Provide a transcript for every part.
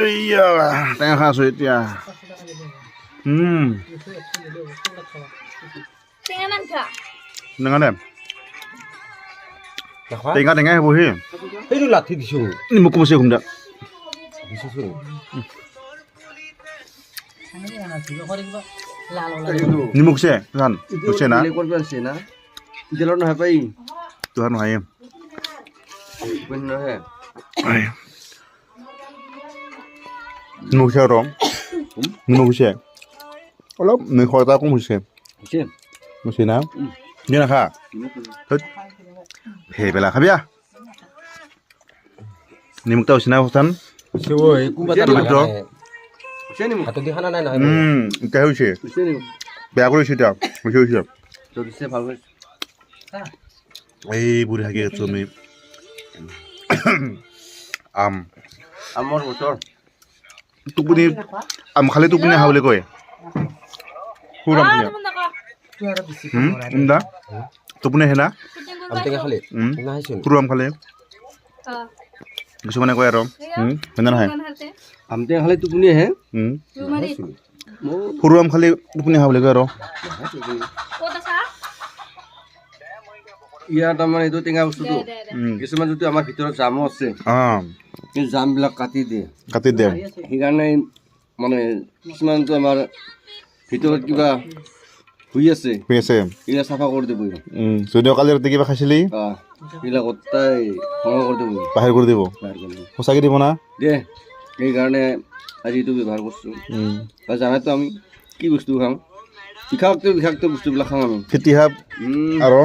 এইয়া টেঙা খাই আছো এতিয়া উম টেঙা মান খা টেঙা দে নাখোৱা টেঙা টেঙাই হ'ব সেই সেইটো লাঠি দিছোঁ নিমখ কমাইছে ঘুম দা দিছোচোন নিমখ আছে তুহান হৈছে না কৰিব আছে না তেলৰ নহয় পাই তুহান নহয় নিমখ হৈছে অলপ এটা কম হৈছে হৈছে হৈছে না দিয়ে নাখা সেই পেলা খাবি আ নিমখটা হৈছে না ভূটান এতিয়া হৈছে বেয়া কৰিছে এতিয়া হৈছে হৈছে এই বুঢ়ী থাকি আছো আমি আম আমৰ বতৰ টুকুনি খালি টুকুনি আহা বুলি কয়। আৰু। হয় নহয় আমটেঙা খালি টোপনি আহে। সৰু আম টুপনি আহা বুলি কয় আৰু। ইয়াৰ তাৰমানে এইটো টেঙা বস্তুটো। কিছুমান যদি আমাৰ ভিতৰত জামো আছে অঁ। সেই জামবিলাক কাটি দিয়ে। কাটি দে সেইকাৰণে মানে কিছুমানটো আমাৰ ভিতৰত কিবা শুই আছে হৈ আছে। সেইবিলাক চাফা কৰি দিব যদিও কালি ৰাতি কিবা খাইছিলি? সেইবিলাক গোটাই সংগ্ৰহ কৰি দিব? বাহিৰ কৰি দিব। সঁচাকৈ দিব না? দে সেইকাৰণে আজি এইটো ব্যৱহাৰ কৰিছোঁ। আৰু জানাইতো আমি কি বস্তু খাওঁ বিষাক্ত বিষাক্ত বস্তুবিলাক খাওঁ আমি। ফিটি সাপ আৰু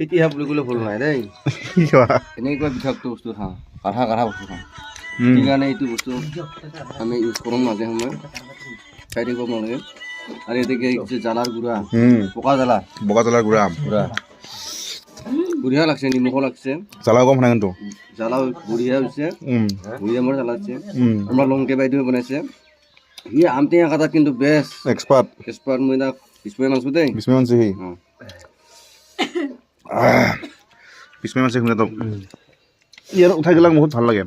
সাপ বুলি ক'লে ভুল নাই দেই। এনেকুৱা বিষাক্ত বস্তু খাওঁ কাঢ়া কাঢ়া বস্তু খাওঁ। সেইকাৰণে এইটো বস্তু আমি ইউজ কৰোঁ মাজে সময়ে। খাই থাকিব নালাগে আৰু এতেকে যে জ্বালাৰ গুড়া পকা জ্বালা। বগা জ্বলাৰ গুড়া। গুড়া। বঢ়িয়া লাগছে নিমখো লাগছে। জ্বালা কম নাই কিন্তু? জ্বালা বঢ়িয়া হৈছে। বঢ়িয়া মোৰ জ্বালা আছে আমাৰ লংকে বাইদেৱে বনাইছে। ই আমটেঙা কাটাত কিন্তু বেষ্ট এক্সপাৰ্ট এক্সপাৰ্ট মই তাক স্প্ৰে মাৰিছোঁ দেই। বিস্ময় মানছে সি। তো ইয়াৰ উঠাই গেলাক বহুত ভালো লাগে।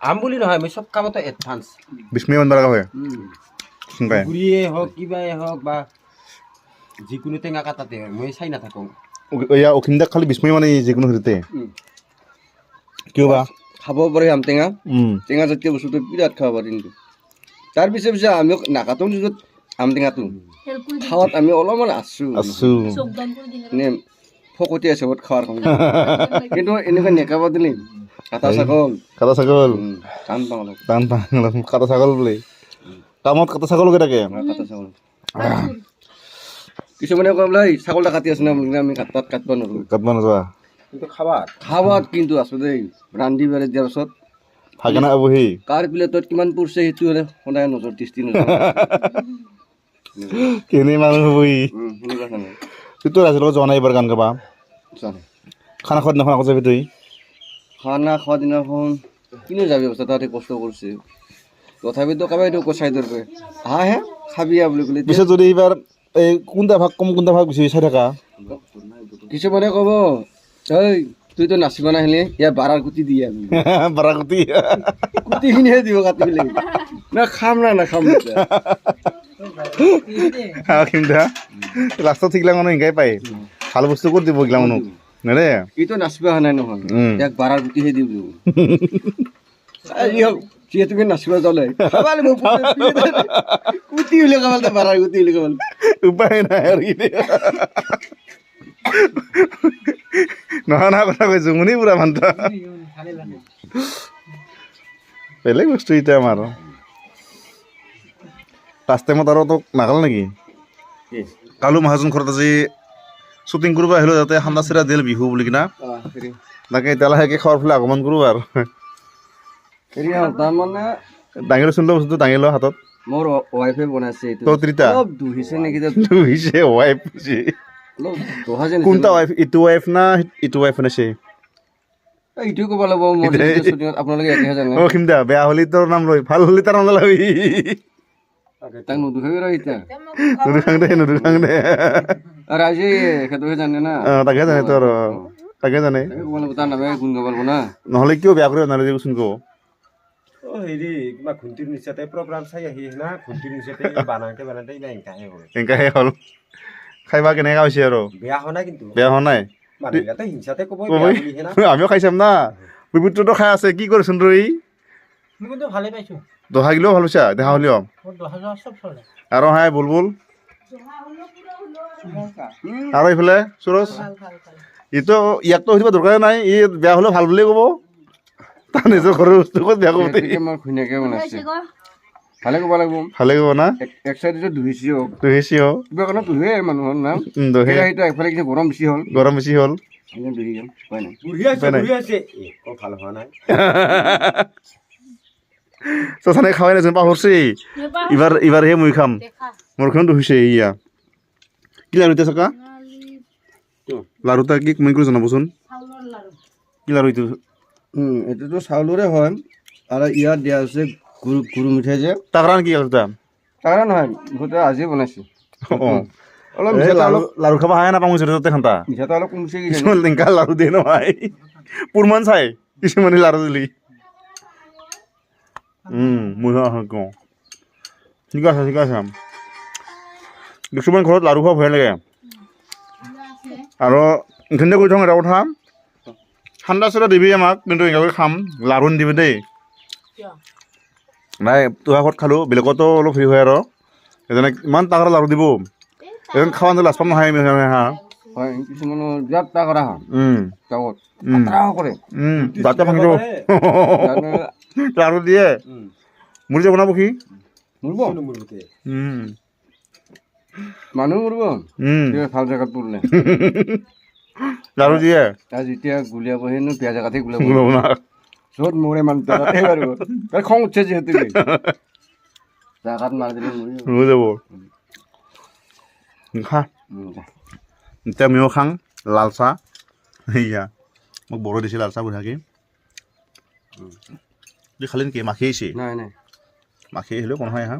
আম বুলি নহয় মই চব কামতে এডভান্স বিস্ময় মানব লগা হয়। গুৰিয়ে হওক কিবাই হওক বা যিকোনো টেঙা কাটাতে মই চাই নাথাকোঁ। এয়া অখিমদাক খালি বিস্ময় মানে যিকোনো হেৰিতে কিয় বা? খাব পাৰে আমটেঙা উম। টেঙা জাতীয় বস্তুটো বিৰাট খাব পাৰি কিন্তু। তাৰ পিছে পিছে আমি নাকাটো আমটেঙাটো হেল্প কৰি খাৱাত আমি অলপমান আছোঁ। আছো। মানে ফকতীয়া হিচাপত খোৱাৰ কাৰণে। কিন্তু এনেকুৱা নেকাব দিলে কাটা ছাগল। কাটা ছাগল। টান পাওঁ অলপ। টান টান কাটা ছাগল বোলে। কামত কাটা ছাগলকে থাকে। আমাৰ কাটা ছাগল। কিছুমানে কয় বোলে "এই ছাগল এটা কাটি আছে না? আমি কাট তাত কাটিব নোৱাৰোঁ। কাটব নোযোৱা। কিন্তু খাবাত? খাৱাত কিন্তু আছোঁ দেই। ৰান্ধি বাঢ়ি দিয়াৰ পাছত। ভাগে না বহি। কাৰ প্লেটত কিমান পৰিছে সেইটো হ'লে সদায় নজৰ দৃষ্টি নজৰ। কেনে মানুহ বহি। সেনেকুৱা ধৰণৰ তুইতো যোৱা নাই এইবাৰ গান গাবা? খানা খোৱাৰ দিনাখন আকৌ যাবি তুই? খানা খোৱা দিনাখন কিনো যাবি অৱস্থা তাতে কষ্ট কৰিছে। তথাপিতো কাবাই দিওঁ কচাই দৰকৈ হা হে খাবি বুলি ক'লে। পিছত যদি এইবাৰ এই কোনটা ভাগ কম কোনটা ভাগ বেছি চাই থাকা? কিছুমানে ক'ব ঐ তইতো নাচিব নাহিলে ইয়াৰ বাৰাৰ গুটি দিয়ে আমি। বাৰাকুটি গুটিখিনিহে দিব কাটি পেলাই। না খাম না নাখাম। এতিয়া। কিন্তু লাষ্টত ঠিকলা মানুহ শিকাই পায়। ভালো বস্তু ক'ত দিব এইগিলা মানুহ? নেৰে ইটো নাচিব অহা নাই নহয়। ইয়াক বাৰাৰ গুটিহে দিব যিহেতুকে নাচিব জ্বলে গুটি বাৰাৰ গুটি খাব লাগিব উপায় নাই আৰু নহয় নহয় কথা কৈছো। মুনি পুৰা মান্তা বেলেগ বস্তু এতিয়া আমাৰ। লাষ্ট টাইমত আৰু তোক নাগাল নেকি? কালু মহাজন ঘৰত আজি শ্বুটিং কৰিব আহিলোঁ যাতে ঠাণ্ডা চিৰা দিল বিহু বুলি কিনা। তাকে এতিয়া লাহেকৈ খোৱাৰ ফালে আগমন হেৰি হ'ল তাৰমানে দাঙি লৈচোন তই বস্তুটো দাঙি লোৱা হাতত। মোৰ ৱাইফে বনাইছে এইটো। অলপ দুহিছে নেকি তাত হৈছে ৱাইফ হৈছে কোনটা ৱাইফ ইটো ৱাইফ না ইটো ৱাইফ বনাইছে এইটোৱে ক'ব লাগিব আপোনালোকে একেহে জানে। অ খিমদা বেয়া হ'লি তোৰ নাম লৈ ভালো হ'লি তাৰ নাম নলবি তাক নুদুখাবি ৰ এতিয়া নুদুখাং দে নুদুখাং দে আৰু আজি জানে না? তাকে জানে অ, তাকে জানে। ক'ব লাগিব তাৰ নামে গুণ গাব না? নহ'লে কিয় বেয়া কৰি নালাগে কচোন কওঁ অ হেৰি কিবা ঘুণ্টিৰ নিচাতে প্ৰগ্ৰাম চাই আহি না? ঘুণ্টিৰ নিচাতে বানাওঁতে বানাওঁতে ইমান এংকাহে হ'ল। এনেকাহে হ'ল। খাইবা কেনেকা হৈছে আৰু? বেয়া হোৱা নাই কিন্তু। বেয়া হোৱা নাই? না। আমিও খাই চাম না। বিপুত্ৰটো খাই আছে কি কৰে সুন্দৰী মই কিন্তু ভালে পাইছোঁ। দহা গিলেও ভালো পাইছা? দেখা হ'লেও দহ হাজাৰ চব চলে। আৰু হাই বুলবুল। আৰু এইফালে সুৰজ। ইটো ইয়াকতো সুধিব দৰকাৰে নাই ই বেয়া হ'লেও ভালো বুলিয়ে ক'ব। তাৰ নিজৰ ঘৰৰ বস্তু ক'ত বেয়া ক'ব মই ধুনীয়াকে বনাইছে। ভালে ক'ব লাগিব। ভালে ক'ব না? এক- হওক। তো হেচি কিবা কাৰণে ধুৱে মানুহৰ নাম। দহে। কেৰাহীটো একফালে কিছু গৰম বেছি হ'ল। গৰম বেছি হ'ল। ধুই গ'ল উপায় নাই। বুঢ়ী আছে বুঢ়ী আছে। ভালো হোৱা নাই। চচানে খাৱাই নাজানো পাহৰছি এইবাৰ এইবাৰহে মই খাম। দেখা। মোৰখন ধুইছে ইয়া। কি লাৰু এতিয়া চকা? লাৰু। এটা কি কমেণ্ট কৰি জনাবচোন। কি লাৰু এইটো? উম, এইটোতো চাউলৰে হয়। আৰু ইয়াত দিয়া হৈছে গুৰু গুৰু মিঠাই যে। তাকৰা নেকি লাৰুটা তাৰ নহয় বহুতে আজি বনাইছে। অঁ অলপ লাৰু খাব আহে নাপাওঁ তাতে খান্তা মিঠাটো অলপ কমিছে কি লাৰু দিয়ে নহয়। পুৰমান চাই। কিছুমানে লাৰু দিলি। মই কওঁ ঠিক আছে ঠিক আছে। কিছুমান ঘৰত লাৰু খোৱা ভয় লাগে। আৰু এইখিনিতে কৈ থওঁ এটা কথা। ঠাণ্ডা চাণ্ডা দিবি আমাক, কিন্তু এনেকৈ খাম। লাৰু নিদিবি দেই। নাই তোহাৰ ঘৰত খালোঁ। বেলেগতো অলপ হেৰি হয় আৰু। এজনে ইমান টাকাৰ লাৰু দিব। এজন খাৱা লাজ পাম নহয় হা। হয় কিছুমানৰ যাত্ৰা কৰা হয়। কৰে। যাত্ৰা ভাঙিব। লাৰু দিয়ে। মুৰ্জি বনাব কি মুৰ্ব মানুহ মৰিব ভাল জেগাত পৰিলে। লাৰু দিয়ে। যেতিয়া গুলিয়াব সেই পিঁয়াজ জেগাতে গুলিয়াব য'ত মৰে মানুহ তাৰ খং উঠে যিহেতু জেগাত মাৰি দিলে মৰি যাব। খা। এতিয়া আমিও খাং লাল চাহ সেয়া মোক বৰ দিছে লাল চাহ বুঢ়াকে খালি নেকি মাখি আহিছে মাখি আহিলেও কোন হয় হা